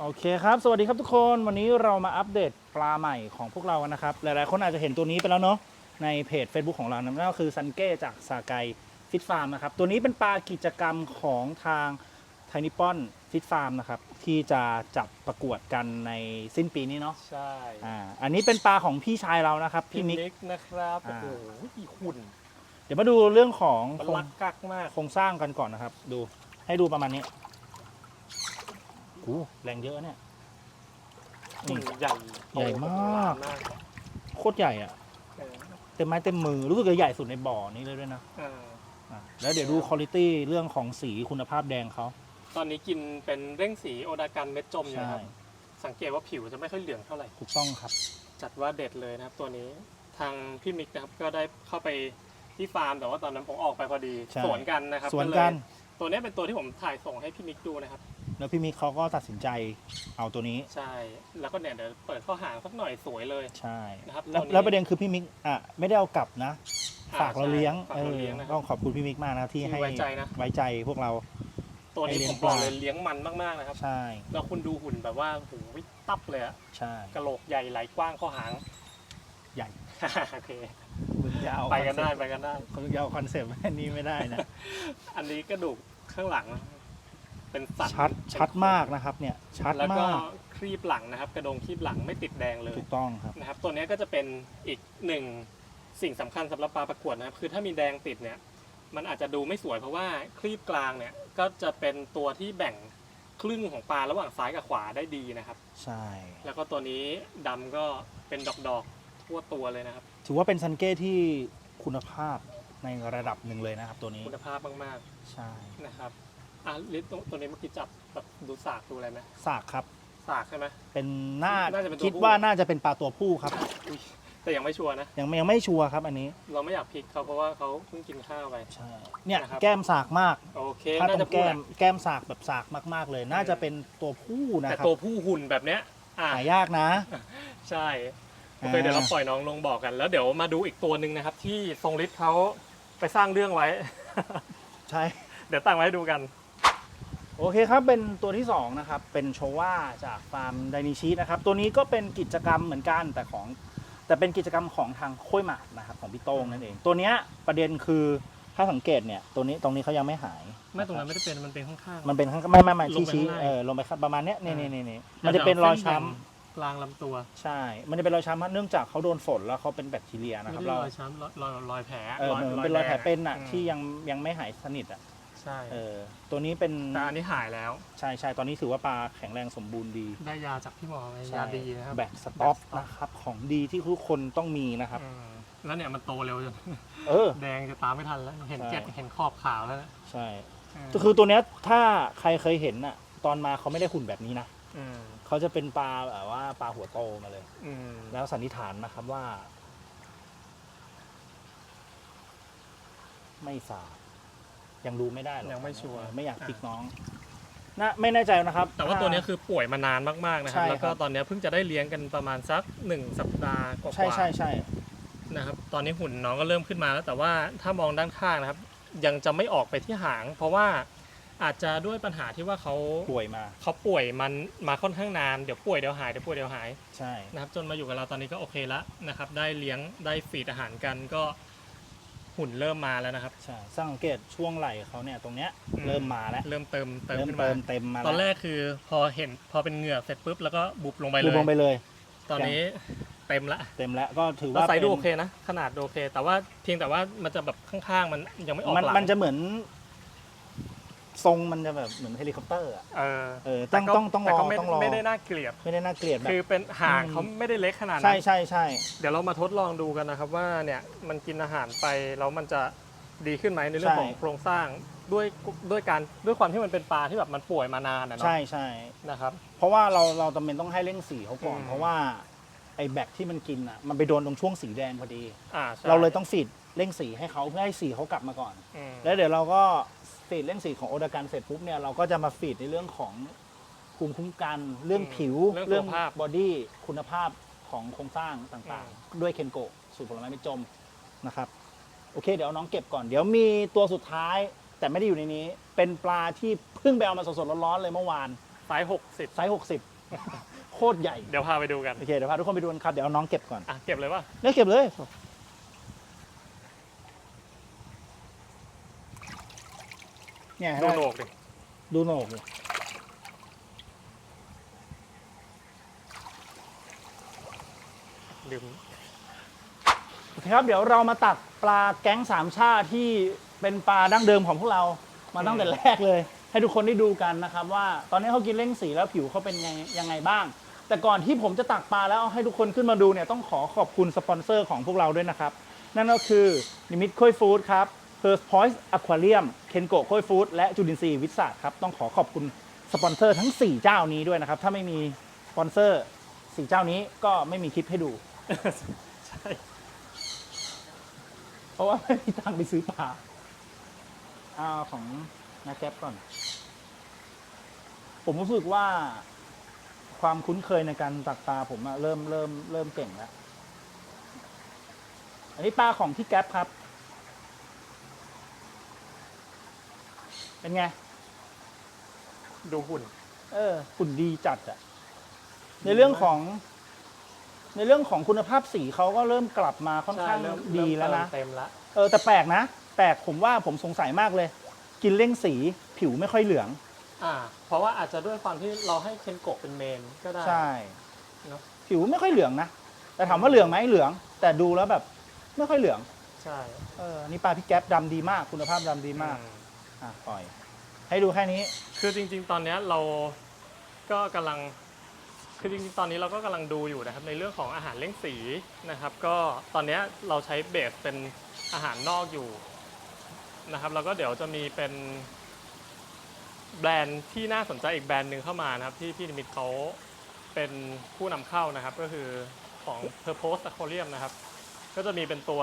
โอเคครับ สวัสดีครับทุกคน วันนี้เรามาอัปเดตปลาใหม่ของพวกเรากันนะครับ หลายๆ คนอาจจะเห็นตัวนี้ไปแล้วเนาะ ในเพจ Facebook ของเรานะนั่นก็คือซันเก้จากสาไกฟิตฟาร์มนะครับ ตัวนี้เป็นปลากิจกรรมของทางไทนิปอนฟิตฟาร์มนะครับ ที่จะจับประกวดกันในสิ้นปีนี้เนาะ ใช่อ่า อันนี้เป็นปลาของพี่ชายเรานะครับ พี่พี่มิก นิกนะครับโอ้อ่า โหอีหุ่นเดี๋ยวมาดูเรื่องของมันโครงรักกักมากโครงสร้างกันก่อนนะครับ ดู ให้ดูประมาณนี้ อู้แรงเยอะเนี่ยหุ่นใหญ่ใหญ่มากโตมาก โคตรใหญ่อะเออเต็มไม้เต็มมือรู้สึกจะใหญ่สุดในบ่อนี้เลยด้วยนะเอออะแล้วเดี๋ยวดูคุณภาพเรื่องของสีคุณภาพแดงเขาตอนนี้กินเป็นเร่งสีโอดากันเม็ดจมอยู่ใช่นะครับ สังเกตว่าผิวจะไม่ค่อยเหลืองเท่าไหร่ ถูกต้องครับ จัดว่าเด็ดเลยนะครับตัวนี้ทางพี่มิกนะครับก็ได้เข้าไปที่ฟาร์มแต่ว่าตอนนั้นผมออกไปพอดี ใช่ สวนกันนะครับสวนกัน เลยตัวนี้เป็นตัวที่ผมถ่ายส่งให้พี่มิกดูนะครับ แล้วพี่มิกเขาก็ตัดสินใจเอาตัวนี้ ใช่ แล้วก็เนี่ยเดี๋ยวเปิดข้อหางสักหน่อยสวยเลย ใช่นะครับแล้วตัวนี้แล้วประเด็นคือพี่มิกอะไม่ได้เอากลับนะ อ่ฝากเราเลี้ยงฝากเอเราอเลี้ยงนะครับต้องขอบคุณพี่มิกมากนะที่ที่ให้ไว้ใจนะ ไว้ใจพวกเรา ตัวนี้ให้เลี้ยผงมบอกปลาเลยเลี้ยงมันมากๆนะครับ ใช่แล้วคุณดูหุ่นแบบว่าโอ้โหตับเลยอะใช่กระโหลกใหญ่ไหลกว้างข้อหาง ใหญ่ โอเค มึงจะเอาไปกันได้ไปกันได้เขาจะเอาคอนเซปต์อันนี้ไม่ได้นะ อันนี้กระดูกข้างหลัง เป็นสันชัดชัดมากนะครับเนี่ยชัดแล้วก็มากครีบหลังนะครับ กระดงครีบหลังไม่ติดแดงเลย ถูกต้องครับ นะครับตัวนี้ก็จะเป็นอีกหนึ่งสิ่งสำคัญสำหรับปลาประกวดนะครับ คือถ้ามีแดงติดเนี่ย มันอาจจะดูไม่สวยเพราะว่าครีบกลางเนี่ยก็จะเป็นตัวที่แบ่งครึ่งของปลาระหว่างซ้ายกับขวาได้ดีนะครับ ใช่ แล้วก็ตัวนี้ดำก็เป็นดอกๆทั่วตัวเลยนะครับ ถือว่าเป็นซันเก้ที่คุณภาพในระดับหนึ่งเลยนะครับตัวนี้คุณภาพมากใช่ ๆนะครับ อะลิสตัวตัวนี้เมื่อกี้จับแบบดูสากดูอะไรไหมสากครับ สากใช่ไหม เป็นน่าน่าจะเป็นตัวคิดผู้ว่าน่าจะเป็นปลาตัวผู้ครับ อุ๊ยแต่ยังไม่ชัวร์นะ ยังไม่ยังไม่ชัวร์ครับอันนี้เราไม่อยากพลิกเขาเพราะว่าเขาเพิ่งกินข้าวไป ใช่เนี่ยนะครับ แก้มสากมาก โอเค ถ้าตน่ารงจะพูดแก้แหมละแก้มสากแบบสากมาก ๆ เลย น่าจะเป็นตัวผู้นะแต่ครับตัวผู้หุ่นแบบเนี้ย อะหายากนะ ใช่โอเคเดี๋ยวเราปล่อยน้องลงบอกกัน แล้วเดี๋ยวมาดูอีกตัวหนึ่งนะครับ ที่ทรงฤทธิ์เขาไปสร้างเรื่องไว้ ใช่ เดี๋ยวตั้งไว้ให้ดูกัน โอเคครับ เป็นตัวที่ 2 นะครับ เป็นโชว่าจากฟาร์มไดนิชินะครับ ตัวนี้ก็เป็นกิจกรรมเหมือนกันแต่ของ แต่เป็นกิจกรรมของทางโค้ยหมากนะครับ ของพี่โต้งนั่นเอง ตัวเนี้ยประเด็นคือถ้าสังเกตเนี่ยตัวนี้ตรงนี้เขายังไม่หาย ไม่ตรงนั้นไม่ได้เป็นมันเป็นข้างๆมันเป็นข้างไม่ไม่ไม่ลงชี้ไปชี้ข้างในเออลงไปครับประมาณเนี้ยนี่อ่านี่นี่นี่มันจะเป็นรอยช้ำกลางลำตัว ใช่ มันจะเป็นรอยช้ำเนื่องจากเขาโดนฝนแล้วเขาเป็นแบคทีเรียนะไม่ครับได้เรารอยช้ำรอยรอยรอยแผลเออเหมือนเป็นรอยแผลเป็นอะอืมที่ยังยังไม่หายสนิทอะ ใช่เออตัวนี้เป็นแต่อันนี้หายแล้ว ใช่ใช่ตอนนี้ถือว่าปลาแข็งแรงสมบูรณ์ดีได้ยาจากพี่หมอไหมใช่ยาดีนะครับแบกสต็อกแบ็คสต็อกนะครับของดีที่ทุกคนต้องมีนะครับ อืมแล้วเนี่ยมันโตเร็วจนเออ แดงจะตามไม่ทันแล้ว เห็นใช่เกล็ดเห็นขอบขาวแล้วนะใช่มก็คือตัวเนี้ยถ้าใครเคยเห็นอะ ตอนมาเขาไม่ได้หุ่นแบบนี้นะมเขาจะเป็นปลาแบบว่าปลาหัวโตมาเลย อืมแล้วสันนิษฐานนะครับว่า ไม่สาบ ยังดูไม่ได้หรอกยังไม่ชัวร์เออไม่อยากพลิกน้องนะไม่แน่ใจนะครับ แต่ว่าตัวเนี้ยคือป่วยมานานมากๆนะครับ ใช่แล้วก็ครับตอนเนี้ยเพิ่งจะได้เลี้ยงกันประมาณสักหนึ่งสัปดาห์กว่าๆ ใช่ใช่ใช่ นะครับตอนนี้หุ่นน้องก็เริ่มขึ้นมาแล้วแต่ว่าถ้ามองด้านข้างนะครับ ยังจะไม่ออกไปที่หาง เพราะว่าอาจจะด้วยปัญหาที่ว่าเขาป่วยมาเขาป่วยมันมาค่อนข้างนานเดี๋ยวป่วยเดี๋ยวหายเดี๋ยวป่วยเดี๋ยวหายใช่ นะครับจนมาอยู่กับเราตอนนี้ก็โอเคแล้วนะครับได้เลี้ยงได้ฟีดอาหารกันก็ หุ่นเริ่มมาแล้วนะครับ ใช่สังเกตช่วงไหล่เขาเนี่ยตรงเนี้ยอืม เริ่มมาแล้วเริ่มเติมเติมเริ่มขึ้นเติมามเต็มมาตอนแรล้วกคือพอเห็นพอเป็นเหงือกเสร็จปุ๊บแล้วก็บุบลงไปเลดูย ลงไปเลย ตอนนี้เต็มละเต็มแล้วก็ถือแล้วว่าไซส์ดูป็นโอเคนะ ขนาดดูโอเค แต่ว่าเพียงแต่ว่ามันจะแบบข้างๆ มันยังไม่ออกมันหลังมันจะเหมือน ทรงมันจะแบบเหมือนเฮลิคอปเตอร์อะเออเออต้องก็ต้องต้องแต่รอก็ไม่ต้องรอไม่ได้น่าเกลียด ไม่ได้น่าเกลียดแบบคือเป็นหางอืมเขาไม่ได้เล็กขนาดใช่นั้นใช่ใช่เดี๋ยวเรามาทดลองดูกันนะครับว่าเนี่ยมันกินอาหารไปแล้วมันจะดีขึ้นไหมในเรื่องของโครงสร้างด้วยด้วยการด้วยความที่มันเป็นปลาที่แบบมันป่วยมานานอะเนาะใช่ใช่นะครับ เพราะว่าเราเราจำเป็นต้องให้เร่งสีเขาก่อนอืมเพราะว่าไอ้แบคที่มันกินอะมันไปโดนตรงช่วงสีแดงพอดี อ่าใช่เราเลยต้องฟีดเร่งสีให้เขาเพื่อให้สีเขากลับมาก่อน อืม แล้วเดี๋ยวเราก็ ฟีดเร่งสีของโอดากันเสร็จปุ๊บเนี่ยเราก็จะมาฟีดในเรื่องของภูมิคุ้มกันเรื่องผิวเรื่องสุขภาพบอดี้คุณภาพของโครงสร้างต่างๆ ด้วยเคนโกะสูตรผลไม้ไม่จมนะครับโอเค เดี๋ยวเอาน้องเก็บก่อน เดี๋ยวมีตัวสุดท้าย แต่ไม่ได้อยู่ในนี้ เป็นปลาที่เพิ่งไปเอามาสดๆร้อนๆเลยเมื่อวานไซส์หกสิบไซส์หกสิบโคตรใหญ่ เดี๋ยวพาไปดูกัน โอเค เดี๋ยวพาทุกคนไปดูกันครับ เดี๋ยวเอาน้องเก็บก่อน อะ เก็บเลยป่ะเนี่ยเก็บเลย เนี่ยดูได้โหนกดิดูโหนกดิลืมโอเคครับ เดี๋ยวเรามาตักปลาแก๊งสามชาติที่เป็นปลาดั้งเดิมของพวกเรา มาตั้งแต่แรกเลย ให้ทุกคนได้ดูกันนะครับ ว่าตอนนี้เขากินเล่งสีแล้วผิวเขาเป็นยังยังไงบ้าง แต่ก่อนที่ผมจะตักปลาแล้วเอาให้ทุกคนขึ้นมาดูเนี่ยต้องขอขอบคุณสปอนเซอร์ของพวกเราด้วยนะครับ นั่นก็คือนิมิตค่อยฟู้ดครับ First Point Aquarium เคนโกค่อยฟู้ดและจุลินทรีย์วิทยาศาสตร์ครับ ต้องขอขอบคุณสปอนเซอร์ทั้ง 4 เจ้านี้ด้วยนะครับ ถ้าไม่มีสปอนเซอร์ 4 เจ้านี้ก็ไม่มีคลิปให้ดู ใช่ เพราะว่าไม่มีตังค์ไปซื้อปลาเอาของนาแก๊ปก่อน ผมรู้สึกว่าความคุ้นเคยในการตักปลาผมอะเริ่มเริ่มเริ่มเก่งแล้ว อันนี้ปลาของพี่แก๊ปครับ เป็นไง ดูหุ่น เออหุ่นดีจัดอะในเรื่องของ ในเรื่องของคุณภาพสีเขาก็เริ่มกลับมาค่อนข้างใช่เริ่มดีแล้วนะ เริ่มเต็มละเออแต่แปลกนะแปลกผมว่าผมสงสัยมากเลย กินเล่งสีผิวไม่ค่อยเหลือง อ่า เพราะว่าอาจจะด้วยความที่เราให้เคนโกะเป็นเมนก็ได้ ใช่เนอะ ผิวไม่ค่อยเหลืองนะ แต่ถามว่าเหลืองไหมเหลือง แต่ดูแล้วแบบ ไม่ค่อยเหลือง ใช่เออนี่ปลาพี่แก๊ปดำดีมาก คุณภาพดำดีมาก อื อะปล่อย ให้ดูแค่นี้ คือจริง ๆ ตอนเนี้ยเราก็กำลัง คือจริงๆ ตอนนี้เราก็กำลังดูอยู่นะครับในเรื่องของอาหารเล่งสีนะครับ ก็ตอนเนี้ยเราใช้เบสเป็นอาหารนอกอยู่นะครับ แล้วก็เดี๋ยวจะมีเป็นแบรนด์ที่น่าสนใจอีกแบรนด์หนึ่งเข้ามานะครับ ที่พี่นิมิตเขาเป็นผู้นำเข้านะครับ ก็คือของ Purpose Aquarium นะครับ ก็จะมีเป็นตัว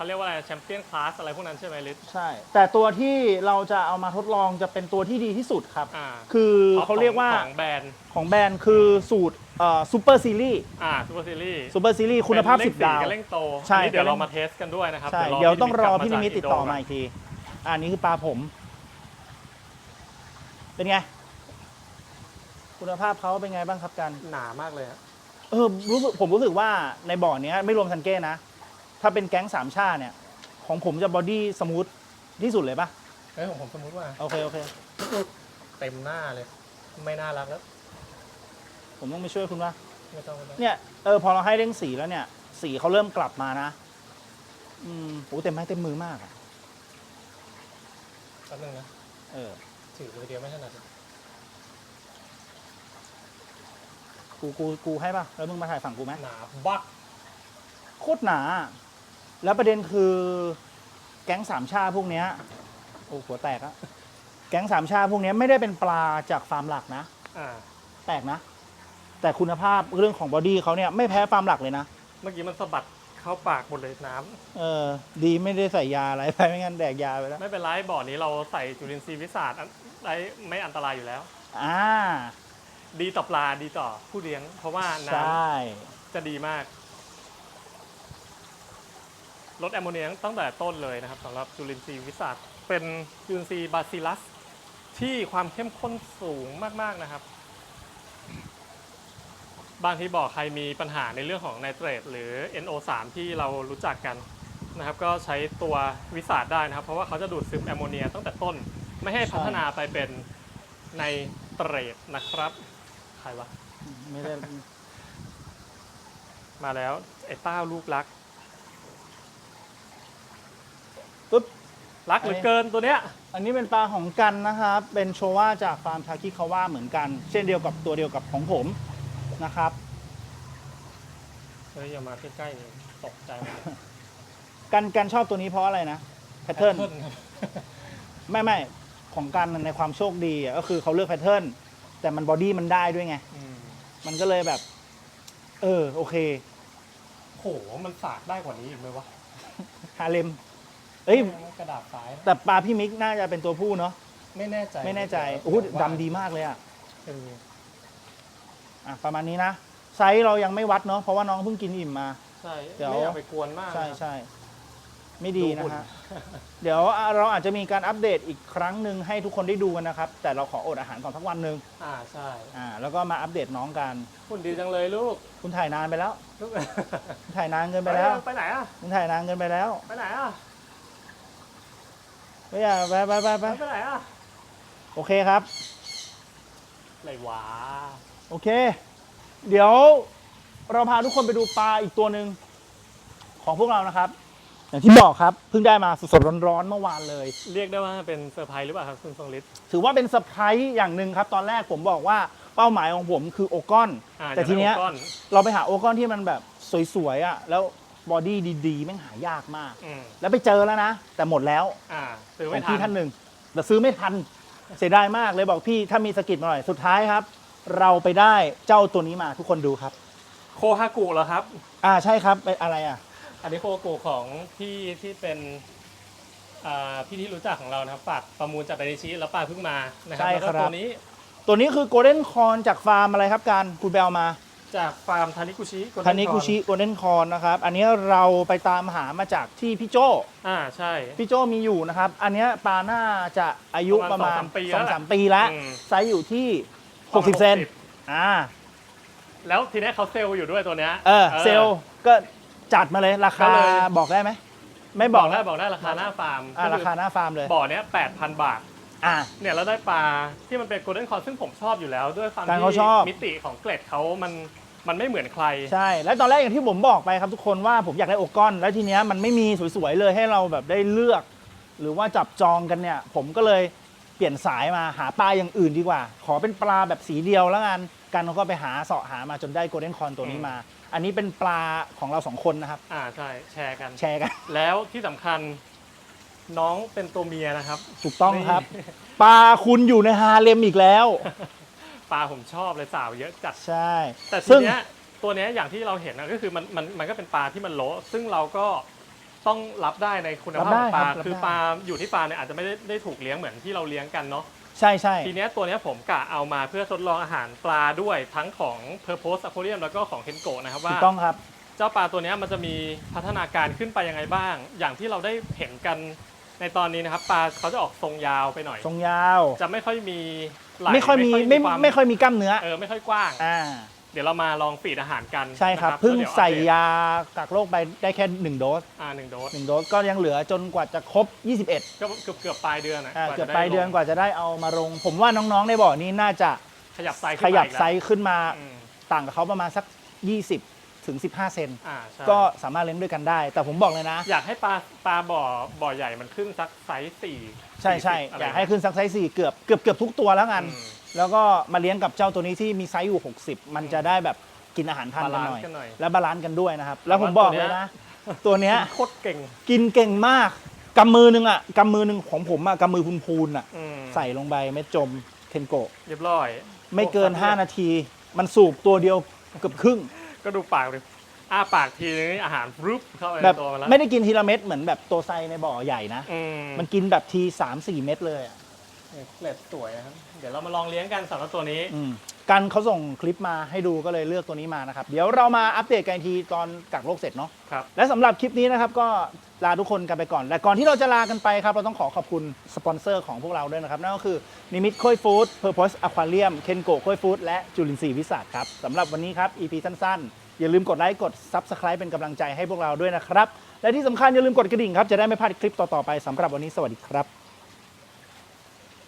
เขาเรียกว่าอะไรแชมเปี้ยนคลาสอะไรพวกนั้นใช่ไหมลิศ ใช่ แต่ตัวที่เราจะเอามาทดลองจะเป็นตัวที่ดีที่สุดครับ อ่า คือเขาเรียกว่าของแบรนด์ของแบรนด์คือสูตรเอ่อซูเปอร์ซีรีส์อ่าซูเปอร์ซีรีส์ซูเปอร์ซีรีส์คุณภาพเป็นสิบดาวกับเร่งโตใช่ อันนี้เดี๋ยวเรามาเทสกันด้วยนะครับใช่ เดี๋ยวต้องรอพี่นิมิตกลับติดต่อมาจกอีกที อันนี้คือปลาผม เป็นไง คุณภาพเขาเป็นไงบ้างครับกัน หนามากเลยอะ เออรู้สึกผมรู้สึกว่าในบ่อเนี้ยไม่รวมซันเก้นะ ถ้าเป็นแก๊งสามชาติเนี่ย ของผมจะบอดี้สมูทที่สุดเลยปะเฮ้ยของผมสมมติว่าโอเคโอเค เต็มหน้าเลย ไม่น่ารักแล้วผมต้องไปช่วยคุณว่าไม่ต้องไม่ต้องเนี่ยเออพอเราให้เร่งสีแล้วเนี่ย สีเขาเริ่มกลับมานะ อืมโหเต็มไม้เต็มมือมากอะแป๊บนึงนะเออ ถือมือเดียวไม่ถนัดกูกูกูให้ปะแล้วมึงมาถ่ายฝั่งกูไหมหนาบักโคตรหนา แล้วประเด็นคือแก๊งสามชาพวกเนี้ยโอ้หัวแตกอะแก๊งสามชาพวกเนี้ยไม่ได้เป็นปลาจากฟาร์มหลักนะ อ่า แปลกนะ แต่คุณภาพเรื่องของบอดี้เขาเนี่ยไม่แพ้ฟาร์มหลักเลยนะเมื่อกี้มันสะบัดเข้าปากหมดเลยน้ำเออดีไม่ได้ใส่ยาอะไรไปไม่งั้นแดกยาไปแล้ว ไม่เป็นไรบ่อนี้เราใส่จุลินทรีย์วิสาดได้ไม่อันตรายอยู่แล้ว อ่า ดีต่อปลาดีต่อผู้เลี้ยง เพราะว่าใชน้ำ่จะดีมาก ลดแอมโมเนียตั้งแต่ต้นเลยนะครับสำหรับจุลินทรีย์วิสัทเป็นจุลินทรีย์บาซิลัส ที่ความเข้มข้นสูงมาก ๆ นะครับ บางทีบอกใครมีปัญหาในเรื่องของไนเตรตหรือ NO3 ที่เรารู้จักกันนะครับ ก็ใช้ตัววิสาดได้นะครับ เพราะว่าเขาจะดูดซึมแอมโมเนียตั้งแต่ต้น ไม่ให้พัฒนาไปเป็นไนเตรตนะครับใครวะไม่ได้ มาแล้วไอ้เต้าลูกรัก ปุ๊บ รักเหลือเกินตัวเนี้ย อันนี้เป็นปลาของกันนะครับ เป็นโชว่าจากฟาร์มทาคิคาว่าเหมือนกัน เช่นเดียวกับตัวเดียวกับของผมนะครับ เฮ้ยอย่ามาใกล้ๆเลยตกใจหมดเลยกันกันชอบตัวนี้เพราะอะไรนะแพทเทิร์น ครับ ไม่ไม่ของกันในความโชคดีอะก็คือเขาเลือกแพทเทิร์นแต่มันบอดี้มันได้ด้วยไง อืมมันก็เลยแบบ เออ โอเค โห มันสากได้กว่านี้อีกไหมวะ ฮาเลมเอ้ย กระดาษสายแต่ปลาพี่มิกน่าจะเป็นตัวผู้เนาะไม่แน่ใจไม่แน่ใจโอ้โหดำดีมากเลยอะเอออะประมาณนี้นะไซส์เรายังไม่วัดเนาะเพราะว่าน้องเพิ่งกินอิ่มมา ใช่เดี๋ยว ไม่อยากไปกวนมากใช่นะครับใช่ไม่ดีนะดูหุ่นฮะ เดี๋ยวเราอาจจะมีการอัปเดตอีกครั้งหนึ่งให้ทุกคนได้ดูกันนะครับ แต่เราขออดอาหารก่อนสักวันหนึ่งอ่าใช่อ่าแล้วก็มาอัปเดตน้องกัน หุ่นดีจังเลยลูกคุณถ่ายนานไปแล้วลูกคุณถ่ายนานเกินไปแล้ว ไปไหนอะคุณถ่ายนานเกินไปแล้ว ไปไหนอะ ไม่อยากไปไปไปไปไปไหนอะโอเคครับอะไรวะโอเค เดี๋ยวเราพาทุกคนไปดูปลาอีกตัวหนึ่งของพวกเรานะครับ อย่างที่บอกครับเพิ่งได้มาสดๆร้อนๆเมื่อวานเลย เรียกได้ว่าเป็นเซอร์ไพรส์หรือเปล่าครับคุณทรงฤทธิ์ ถือว่าเป็นเซอร์ไพรส์อย่างหนึ่งครับ ตอนแรกผมบอกว่าเป้าหมายของผมคือโอกอน อ่าแต่ทีเนี้ยจะได้โอก้อน เราไปหาโอกอนที่มันแบบสวยๆอะแล้ว บอดี้ดีๆแม่งหายากมาก อืมแล้วไปเจอแล้วนะ แต่หมดแล้วอ่าซื้อขไม่องทัพี่นท่านหนึ่งแต่ซื้อไม่ทัน เสียดายมากเลยบอกพี่ถ้ามีสกิดมาหน่อยสุดท้ายครับ เราไปได้เจ้าตัวนี้มาทุกคนดูครับ โคฮากุเหรอครับ อ่าใช่ครับเป็นอะไรอะ อันนี้โคฮากุของพี่ที่เป็นอ่าพี่ที่รู้จักของเรานะครับฝากประมูลจากไดนิชิแล้วปาเพิ่งมานะครับใช่แล้วก็ครับ ตัวนี้ตัวนี้คือโกลเด้นคอนจากฟาร์มอะไรครับการคุณแบลมา จากฟาร์มทานิกุชิคานิกุชิโกลเด้นคอนนะครับ อันนี้เราไปตามหามาจากที่พี่โจอ่าใช่ พี่โจมีอยู่นะครับ อันเนี้ยปลาน่าจะอายุปประระมามาณณสองสามปีสองแล้วสามปีแล้วอืมไซส์อยู่ที่ประมาณ60 เซน60อ่าแล้วทีนี้เขาเซลล์อยู่ด้วยตัวเนี้ยเออเซลล์ก็จัดมาเลยราคาก็เลยบอกได้ไหมไม่บบออกกได้นะบอกได้ราคาหน้าฟาร์มอ่าก็ราคือคาหน้าฟาร์มเลยบ่อเนี้ยแปดพันบาท อ่าเนี่ยเราได้ปลาที่มันเป็นโกลเด้นคอร์ซึ่งผมชอบอยู่แล้ว ด้วยความการที่เขาชอบ มิติของเกล็ดเขามันมันไม่เหมือนใคร ใช่ แล้วตอนแรกอย่างที่ผมบอกไปครับทุกคนว่าผมอยากได้โอกอน แล้วทีเนี้ยมันไม่มีสวยๆเลยให้เราแบบได้เลือก หรือว่าจับจองกันเนี่ย ผมก็เลยเปลี่ยนสายมาหาปลาอย่างอื่นดีกว่า ขอเป็นปลาแบบสีเดียวแล้วกันกันเขาก็ไปหาเสาะหามาจนได้โกลเด้นคอนตัวนี้มา อันนี้เป็นปลาของเราสองคนนะครับ อ่าใช่แชร์กัน แชร์กัน แล้วที่สำคัญ น้องเป็นตัวเมียนะครับ ถูกต้องครับ ปลาคุณอยู่ในฮาเลมอีกแล้ว ปลาผมชอบเลยสาวเยอะจัด ใช่ แต่ทีซึ่ง เนี้ยตัวเนี้ยอย่างที่เราเห็นนะก็คือมันมันมันก็เป็นปลาที่มันโละซึ่งเราก็ต้องรับได้ในคุณภาพของปลาคือปลาอยู่ที่ปลาเนี่ยอาจจะไม่ได้ได้ถูกเลี้ยงเหมือนที่เราเลี้ยงกันเนาะ ใช่ใช่ ทีเนี้ยตัวเนี้ยผมกะเอามาเพื่อทดลองอาหารปลาด้วยทั้งของ Purpose Aquarium แล้วก็ของ Kenko นะครับถูว่ากต้องครับ เจ้าปลาตัวเนี้ยมันจะมีพัฒนาการขึ้นไปยังไงบ้าง อย่างที่เราได้เห็นกัน ในตอนนี้นะครับปลาเขาจะออกทรงยาวไปหน่อย ทรงยาว จะไม่ค่อยมีไหล่ไม่ค่อยมีไม่ควาไม่ค่อยมีกล้ามเนื้อเออไม่ค่อยกว้าง อ่าเดี๋ยวเรามาลองฟีดอาหารกันใช่ครับนะเพิ่งแล้วดี๋ยวใส่อัปเดตยากักโรคไปได้แค่หนึ่งโดสอ่าหนึ่งโดสหนึ่งโดสก็ยังเหลือจนกว่าจะครบ 21ก็เกือบเกือบปลายเดือนนะอ่ากว่าเกือบจะปลายเดือนลงกว่าจะได้เอามาลง ผมว่าน้องๆในบ่อนี้น่าจะขยับไซส์ขยับขึ้นไซมาอีกส์ขึ้นมาแล้วอืมต่างกับเขาประมาณสัก 20 ถึง 15 เซน อ่าใช่ก็สามารถเลี้ยงด้วยกันได้ แต่ผมบอกเลยนะ อยากให้ปลาปลาบ่อบ่อใหญ่มันขึ้นสักไซส์สี่ใช่ใช่40ะไรอยากให้ขึ้นสักไซส์สี่เกือบเกือบเกือบทุกตัวแล้วกัน อืม แล้วก็มาเลี้ยงกับเจ้าตัวนี้ที่มีไซส์อยู่ 60 มันจะได้แบบกินอาหารทันกันหน่อยบาลานซ์กันหน่อย และบาลานซ์กันด้วยนะครับแต่แล้วผมว่าบอกตัวเนี้เลยยนะ ตัวเนี้ย โคตรเก่งกินเก่งมาก กำมือหนึงอะ กำมือหนึงของผมอะ กำมือพูนๆอะ อืมใส่ลงไปเม็ดจมเทนโกะเรียบร้อยไม่เกิน โอ้5 นาที มันสูบตัวเดียวเกือบครึ่ง ก็ดูปากเลยอ้าปากทีนึงนี่อาหารรูปเข้าไปในแบบตัวมันแล้วไม่ได้กินทีละเม็ดเหมือนแบบตัวไซในบ่อใหญ่นะ อืมมันกินแบบที3-4เม็ดเลยอะเกล็ดสวยนะครับ เดี๋ยวเรามาลองเลี้ยงกันสำหรับตัวนี้ อืมกันเขาส่งคลิปมาให้ดูก็เลยเลือกตัวนี้มานะครับ เดี๋ยวเรามาอัปเดตกันอีกทีตอนกักโรคเสร็จเนาะ ครับ และสำหรับคลิปนี้นะครับก็ ลาทุกคนกันไปก่อน แต่ก่อนที่เราจะลากันไปครับ เราต้องขอขอบคุณสปอนเซอร์ของพวกเราด้วยนะครับ นั่นก็คือ นิมิตค่อยฟู้ดเพอร์ o สอะควาเรียมเคนโกค่อยฟู้ดและจุลินทรีย์วิสัทครับสำหรับวันนี้ครับ EP สั้นๆ อย่าลืมกดไลค์กด Subscribe เป็นกำลังใจให้พวกเราด้วยนะครับ และที่สำคัญอย่าลืมกดกระดิ่งครับจะได้ไม่พลาดคลิปต่อๆไปสำหรับวันนี้สวัสดีครับ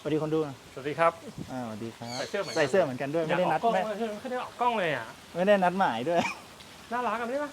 สวัสดีคนดูนะสวัสดีครับ อ่าสวัสดีครับใส่เสื้อเหมือนกันใส่เสื้อเหมือนกันด้วยไม่ได้นัดอยากออกกล้องไม่เลยไม่ได้ออกกล้องเลยอะไม่ได้นัดหมายด้วย น่ารักกันด้วยปะ